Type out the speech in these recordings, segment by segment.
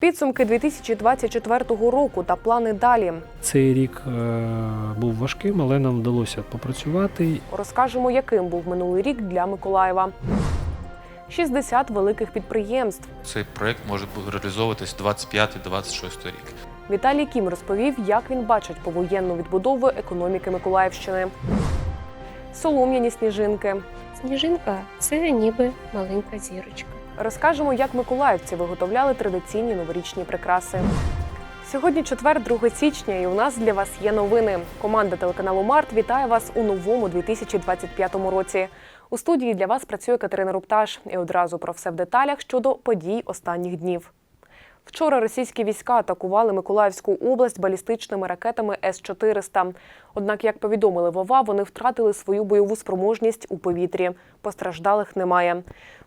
Підсумки 2024 року та плани далі. Цей рік е, був важким, але нам вдалося попрацювати. Розкажемо, яким був минулий рік для Миколаєва. 60 великих підприємств. Цей проект може бути реалізовуватись 25-26 рік. Віталій Кім розповів, як він бачить повоєнну відбудову економіки Миколаївщини. Солом'яні сніжинки. Сніжинка це ніби маленька зірочка. Розкажемо, як миколаївці виготовляли традиційні новорічні прикраси. Сьогодні четвер, 2 січня, і у нас для вас є новини. Команда телеканалу Март вітає вас у новому 2025 році. У студії для вас працює Катерина Рупташ. І одразу про все в деталях щодо подій останніх днів. Вчора російські війська атакували Миколаївську область балістичними ракетами С-400. Однак, як повідомили Вова, вони втратили свою бойову спроможність у повітрі. Постраждалих немає.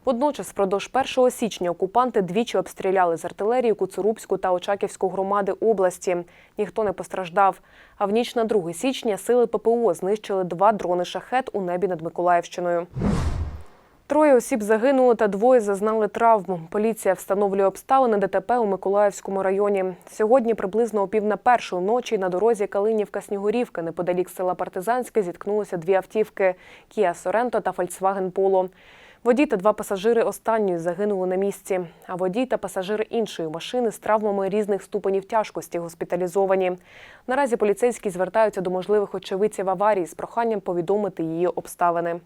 Водночас, впродовж 1 січня окупанти двічі обстріляли з артилерії Куцурубську та Очаківську громади області. Ніхто не постраждав. А в ніч на 2 січня сили ППО знищили два дрони шахет у небі над Миколаївщиною. Троє осіб загинули та двоє зазнали травм. Поліція встановлює обставини ДТП у Миколаївському районі. Сьогодні приблизно о пів на першу ночі на дорозі Калинівка-Снігурівка неподалік села Партизанське зіткнулися дві автівки – Kia Sorento та Volkswagen Polo. Водій та два пасажири останньої загинули на місці, а водій та пасажир іншої машини з травмами різних ступенів тяжкості госпіталізовані. Наразі поліцейські звертаються до можливих очевидців аварії з проханням повідомити її обставини.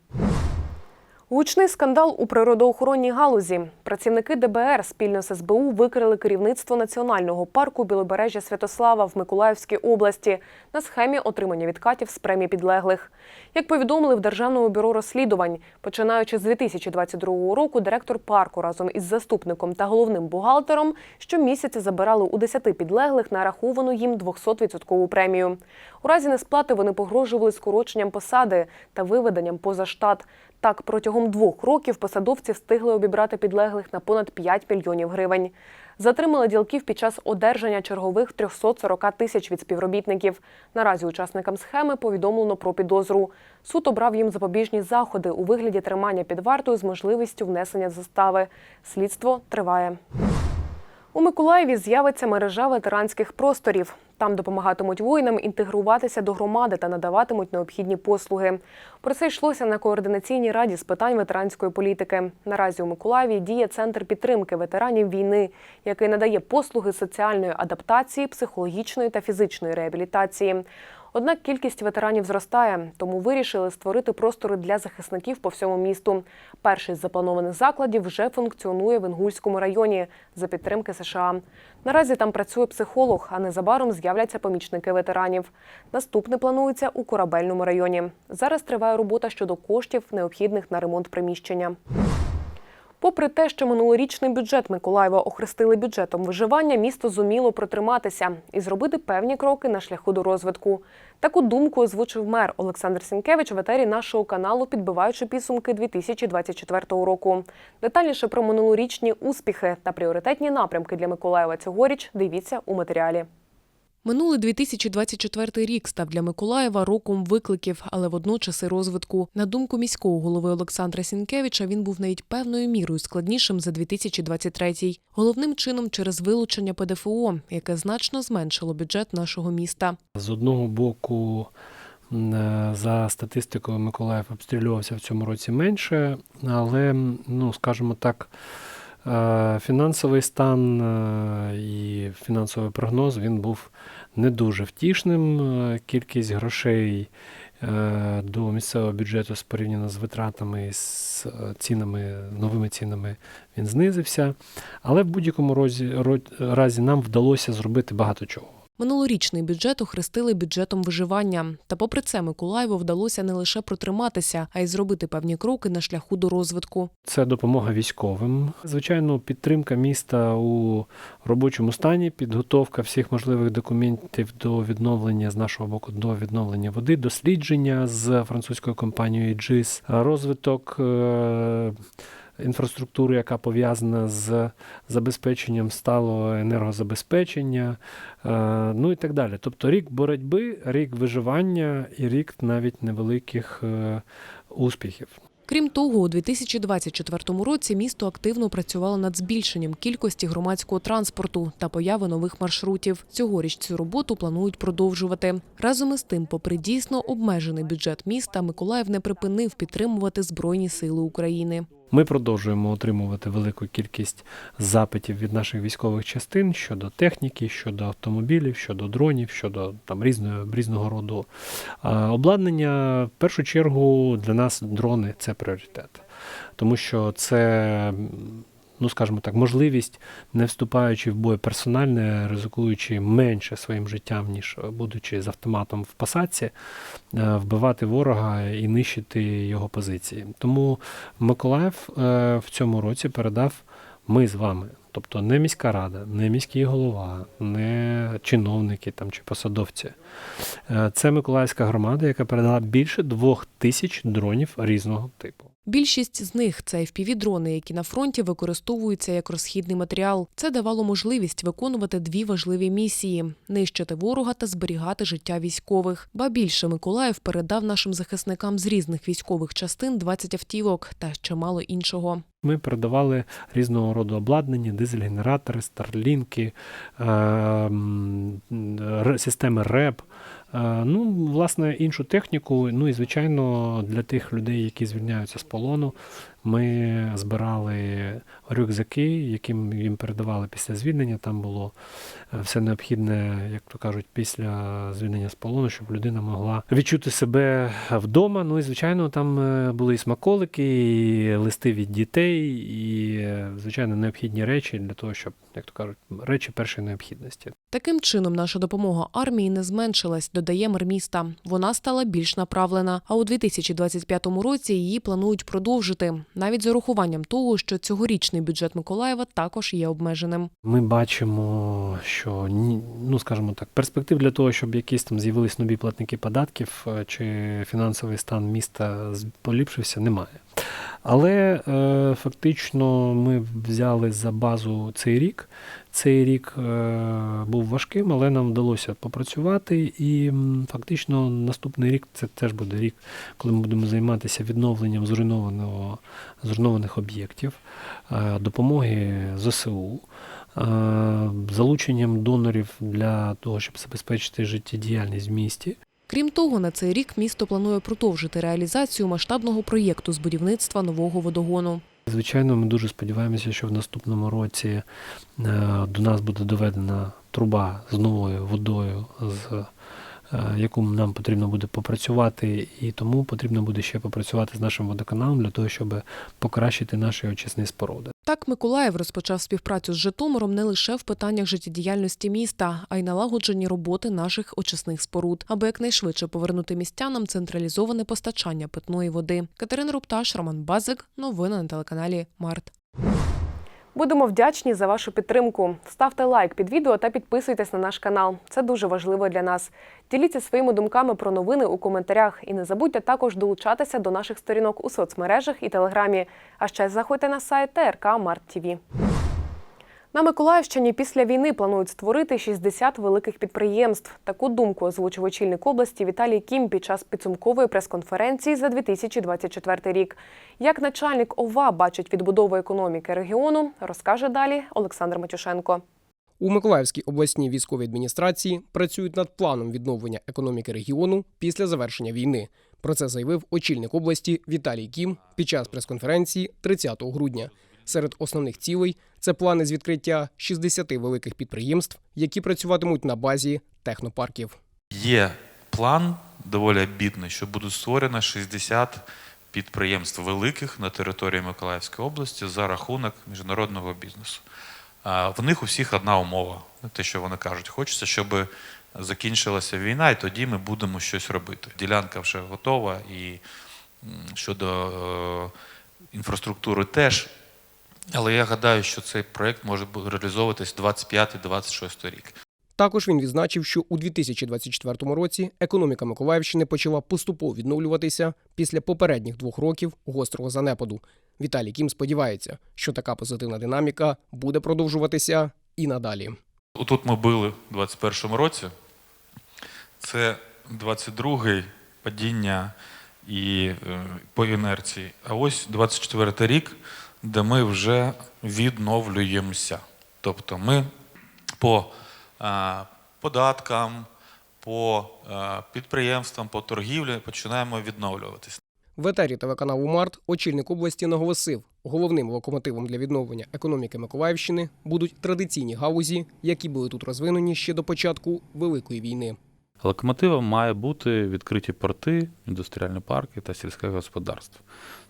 Гучний скандал у природоохоронній галузі. Працівники ДБР спільно з СБУ викрили керівництво національного парку Білобережжя Святослава в Миколаївській області на схемі отримання відкатів з премії підлеглих. Як повідомили в Державному бюро розслідувань, починаючи з 2022 року, директор парку разом із заступником та головним бухгалтером щомісяця забирали у 10 підлеглих нараховану їм 200% премію. У разі несплати вони погрожували скороченням посади та виведенням поза штат. Так, протягом двох років посадовці встигли обібрати підлеглих на понад 5 мільйонів гривень. Затримали ділків під час одержання чергових 340 тисяч від співробітників. Наразі учасникам схеми повідомлено про підозру. Суд обрав їм запобіжні заходи у вигляді тримання під вартою з можливістю внесення застави. Слідство триває. У Миколаєві з'явиться мережа ветеранських просторів. Там допомагатимуть воїнам інтегруватися до громади та надаватимуть необхідні послуги. Про це йшлося на координаційній раді з питань ветеранської політики. Наразі у Миколаєві діє центр підтримки ветеранів війни, який надає послуги соціальної адаптації, психологічної та фізичної реабілітації. Однак кількість ветеранів зростає, тому вирішили створити простори для захисників по всьому місту. Перший з запланованих закладів вже функціонує в Інгульському районі за підтримки США. Наразі там працює психолог, а незабаром з'являться помічники ветеранів. Наступне планується у корабельному районі. Зараз триває робота щодо коштів, необхідних на ремонт приміщення. Попри те, що минулорічний бюджет Миколаєва охрестили бюджетом виживання, місто зуміло протриматися і зробити певні кроки на шляху до розвитку. Таку думку озвучив мер Олександр Сінкевич в етері нашого каналу, підбиваючи підсумки 2024 року. Детальніше про минулорічні успіхи та пріоритетні напрямки для Миколаєва цьогоріч дивіться у матеріалі. Минулий 2024 рік став для Миколаєва роком викликів, але водночас і розвитку. На думку міського голови Олександра Сінкевича, він був навіть певною мірою складнішим за 2023. Головним чином через вилучення ПДФО, яке значно зменшило бюджет нашого міста. З одного боку, е, за статистикою, Миколаїв обстрілювався в цьому році менше, але, ну, скажімо так, фінансовий стан е, і фінансовий прогноз він був не дуже втішним. Е, Кількість грошей е, до місцевого бюджету порівняно з витратами з е, цінами, новими цінами він знизився. Але в будь-якому разі нам вдалося зробити багато чого. Минулорічний бюджет охрестили бюджетом виживання. Та попри це Миколаєву вдалося не лише протриматися, а й зробити певні кроки на шляху до розвитку. Це допомога військовим. Звичайно, підтримка міста у робочому стані, підготовка всіх можливих документів до відновлення з нашого боку до відновлення води, дослідження з французькою компанією GIS, розвиток. Інфраструктури, яка пов'язана з забезпеченням сталого енергозабезпечення, е, ну і так далі. Тобто рік боротьби, рік виживання і рік навіть невеликих е, успіхів. Крім того, у 2024 році місто активно працювало над збільшенням кількості громадського транспорту та появи нових маршрутів. Цьогоріч цю роботу планують продовжувати. Разом із тим, попри дійсно обмежений бюджет міста, Миколаїв не припинив підтримувати Збройні Сили України. Ми продовжуємо отримувати велику кількість запитів від наших військових частин щодо техніки, щодо автомобілів, щодо дронів, щодо там різного різного роду а, обладнання. В першу чергу для нас дрони це пріоритет, тому що це. Ну, скажімо так, можливість, не вступаючи в бой персональне, ризикуючи менше своїм життям, ніж е, будучи з автоматом в посадці, е, вбивати ворога і нищити його позиції. Тому Миколаїв е, в цьому році передав ми з вами. Тобто не міська рада, не міський голова, не чиновники там чи посадовці. Це Миколаївська громада, яка передала більше двох тисяч дронів різного типу. Більшість з них це FPV-дрони, які на фронті використовуються як розхідний матеріал. Це давало можливість виконувати дві важливі місії: нищити ворога та зберігати життя військових. Ба більше Миколаїв передав нашим захисникам з різних військових частин 20 автівок та чимало іншого. Ми передавали різного роду обладнання, дизель-генератори, старлінки, е, системи РЕП. Е, Ну, власне, іншу техніку. Ну і звичайно, для тих людей, які звільняються з полону, ми збирали рюкзаки, яким їм передавали після звільнення. Там було е, все необхідне, як то кажуть, після звільнення з полону, щоб людина могла відчути себе вдома. Ну і звичайно, там е, були і смаколики, і листи від дітей, і е, звичайно необхідні речі для того, щоб, як то кажуть, речі першої необхідності. Таким чином, наша допомога армії не зменшилась, додає мер міста. Вона стала більш направлена. А у 2025 році її планують продовжити, навіть з урахуванням того, що цьогорічний бюджет Миколаєва також є обмеженим. Ми бачимо, що ну скажімо так, перспектив для того, щоб якісь там з'явились нові платники податків е, чи фінансовий стан міста поліпшився, немає. Але е, фактично ми взяли за базу цей рік. Цей рік е, був важким, але нам вдалося попрацювати. І фактично наступний рік це теж буде рік, коли ми будемо займатися відновленням зруйнованого, зруйнованих об'єктів, е, допомоги ЗСУ, е, залученням донорів для того, щоб забезпечити життєдіяльність в місті. Крім того, на цей рік місто планує продовжити реалізацію масштабного проєкту з будівництва нового водогону. Звичайно, ми дуже сподіваємося, що в наступному році е, до нас буде доведена труба з новою водою, з яку нам потрібно буде попрацювати, і тому потрібно буде ще попрацювати з нашим водоканалом для того, щоб покращити наші очисні споруди. Так, Миколаїв розпочав співпрацю з Житомиром не лише в питаннях життєдіяльності міста, а й налагодженні роботи наших очисних споруд, аби якнайшвидше повернути містянам централізоване постачання питної води. Катерина Рупташ, Роман Базик. Новини на телеканалі Март. Будемо вдячні за вашу підтримку. Ставте лайк під відео та підписуйтесь на наш канал. Це дуже важливо для нас. Діліться своїми думками про новини у коментарях і не забудьте також долучатися до наших сторінок у соцмережах і телеграмі. А ще заходьте на сайт ТРК Март ТІВІ. На Миколаївщині після війни планують створити 60 великих підприємств. Таку думку озвучив очільник області Віталій Кім під час підсумкової прес-конференції за 2024 рік. Як начальник ОВА бачить відбудову економіки регіону, розкаже далі Олександр Матюшенко. У Миколаївській обласній військовій адміністрації працюють над планом відновлення економіки регіону після завершення війни. Про це заявив очільник області Віталій Кім під час прес-конференції 30 грудня. Серед основних цілей це плани з відкриття 60 великих підприємств, які працюватимуть на базі технопарків. Є план доволі амбітний, що буде створено 60 підприємств великих на території Миколаївської області за рахунок міжнародного бізнесу. В них у всіх одна умова, те, що вони кажуть, хочеться, щоб закінчилася війна, і тоді ми будемо щось робити. Ділянка вже готова, і щодо е, інфраструктури теж. Але я гадаю, що цей проект може реалізовуватись 25-26 рік. Також він відзначив, що у 2024 році економіка Миколаївщини почала поступово відновлюватися після попередніх двох років гострого занепаду. Віталій Кім сподівається, що така позитивна динаміка буде продовжуватися і надалі. Отут ми били у 21-му році. Це 22-й падіння і е, по інерції. А ось 24 рік, де ми вже відновлюємося. Тобто ми по е, податкам, по е, підприємствам, по торгівлі починаємо відновлюватися. В етері телеканалу Март очільник області наголосив, головним локомотивом для відновлення економіки Миколаївщини будуть традиційні галузі, які були тут розвинені ще до початку Великої війни. Локомотивом має бути відкриті порти, індустріальні парки та сільське господарство.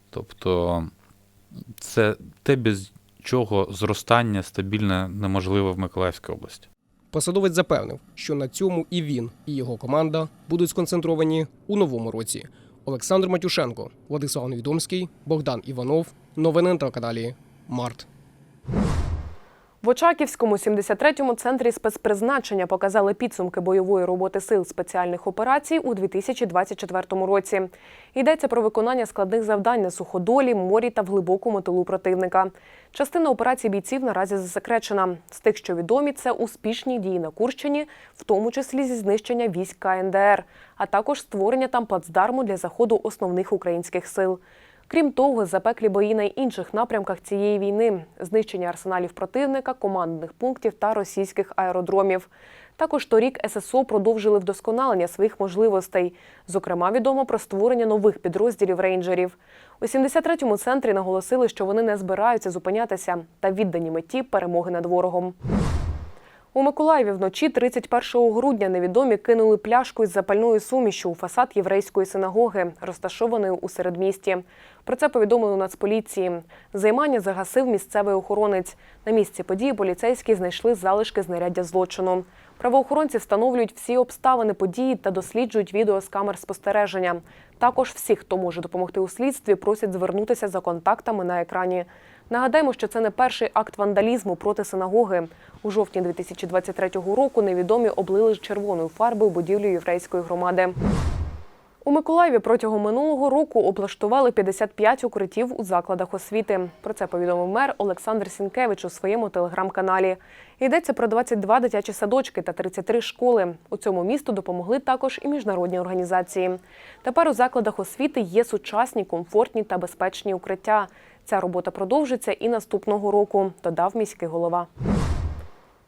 Тобто це те, без чого зростання стабільне неможливе в Миколаївській області. Посадовець запевнив, що на цьому і він, і його команда будуть сконцентровані у новому році. Олександр Матюшенко, Владислав Невідомський, Богдан Іванов. Новини на телеканалі Март. В Очаківському 73-му центрі спецпризначення показали підсумки бойової роботи сил спеціальних операцій у 2024 році. Йдеться про виконання складних завдань на суходолі, морі та в глибокому тилу противника. Частина операцій бійців наразі засекречена. З тих, що відомі, це успішні дії на Курщині, в тому числі зі знищення військ КНДР, а також створення там плацдарму для заходу основних українських сил. Крім того, запеклі бої на інших напрямках цієї війни, знищення арсеналів противника, командних пунктів та російських аеродромів. Також торік ССО продовжили вдосконалення своїх можливостей. Зокрема, відомо про створення нових підрозділів рейнджерів. У 73-му центрі наголосили, що вони не збираються зупинятися та віддані меті перемоги над ворогом. У Миколаєві вночі 31 грудня невідомі кинули пляшку із запальною сумішю у фасад єврейської синагоги, розташованої у середмісті. Про це повідомили Нацполіції. Займання загасив місцевий охоронець. На місці події поліцейські знайшли залишки знаряддя злочину. Правоохоронці встановлюють всі обставини події та досліджують відео з камер спостереження. Також всі, хто може допомогти у слідстві, просять звернутися за контактами на екрані. Нагадаємо, що це не перший акт вандалізму проти синагоги. У жовтні 2023 року невідомі облили червоною фарбою будівлю єврейської громади. У Миколаєві протягом минулого року облаштували 55 укриттів у закладах освіти. Про це повідомив мер Олександр Сінкевич у своєму телеграм-каналі. Йдеться про 22 дитячі садочки та 33 школи. У цьому місту допомогли також і міжнародні організації. Тепер у закладах освіти є сучасні, комфортні та безпечні укриття. Ця робота продовжиться і наступного року, додав міський голова.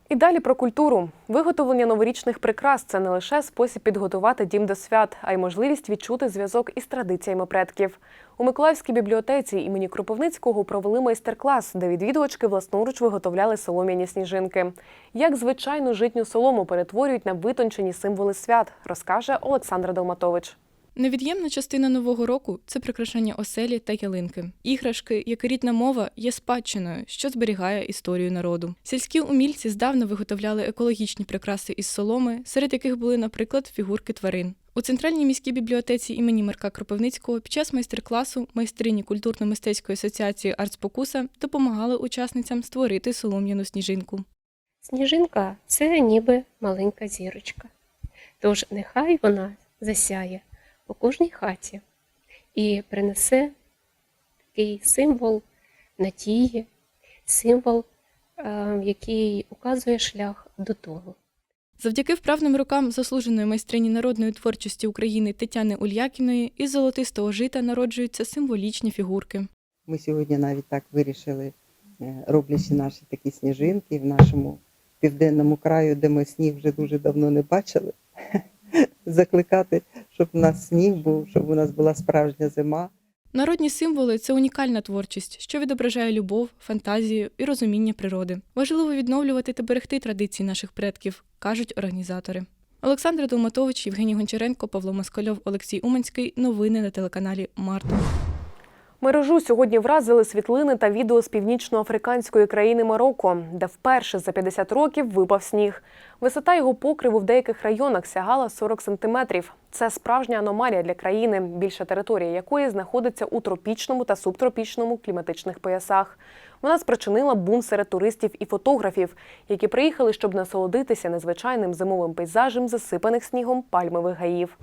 І далі про культуру. Виготовлення новорічних прикрас це не лише спосіб підготувати дім до свят, а й можливість відчути зв'язок із традиціями предків. У Миколаївській бібліотеці імені Кропивницького провели майстер-клас, де відвідувачки власноруч виготовляли солом'яні сніжинки. Як звичайну житню солому перетворюють на витончені символи свят, розкаже Олександра Долматович. Невід'ємна частина нового року це прикрашання оселі та ялинки. Іграшки, як і рідна мова, є спадщиною, що зберігає історію народу. Сільські умільці здавна виготовляли екологічні прикраси із соломи, серед яких були, наприклад, фігурки тварин. У центральній міській бібліотеці імені Марка Кропивницького під час майстер-класу майстрині культурно-мистецької асоціації Артспокуса допомагали учасницям створити солом'яну сніжинку. Сніжинка це ніби маленька зірочка. Тож нехай вона засяє по кожній хаті і принесе такий символ надії, символ, е, який указує шлях до того. Завдяки вправним рукам заслуженої майстрині народної творчості України Тетяни Ульякіної із золотистого жита народжуються символічні фігурки. Ми сьогодні навіть так вирішили, е, роблячи наші такі сніжинки в нашому південному краю, де ми сніг вже дуже давно не бачили, закликати, щоб у нас сніг був, щоб у нас була справжня зима. Народні символи це унікальна творчість, що відображає любов, фантазію і розуміння природи. Важливо відновлювати та берегти традиції наших предків, кажуть організатори. Олександр Долматович, Євгеній Гончаренко, Павло Москальов, Олексій Уманський. Новини на телеканалі Март. Мережу сьогодні вразили світлини та відео з північноафриканської країни Марокко, де вперше за 50 років випав сніг. Висота його покриву в деяких районах сягала 40 сантиметрів. Це справжня аномалія для країни, більша територія якої знаходиться у тропічному та субтропічному кліматичних поясах. Вона спричинила бум серед туристів і фотографів, які приїхали, щоб насолодитися незвичайним зимовим пейзажем засипаних снігом пальмових гаїв.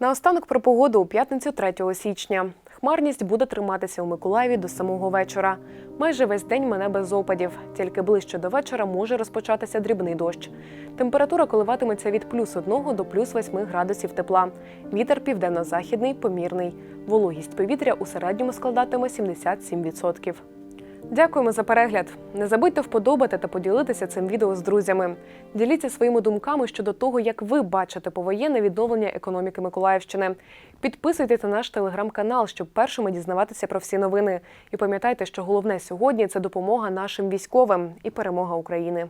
Наостанок про погоду у п'ятницю 3 січня. Хмарність буде триматися у Миколаєві до самого вечора. Майже весь день мене без опадів. Тільки ближче до вечора може розпочатися дрібний дощ. Температура коливатиметься від плюс 1 до плюс 8 градусів тепла. Вітер південно-західний, помірний. Вологість повітря у середньому складатиме 77%. Дякуємо за перегляд. Не забудьте вподобати та поділитися цим відео з друзями. Діліться своїми думками щодо того, як ви бачите повоєнне відновлення економіки Миколаївщини. Підписуйтесь на наш телеграм-канал, щоб першими дізнаватися про всі новини. І пам'ятайте, що головне сьогодні це допомога нашим військовим і перемога України.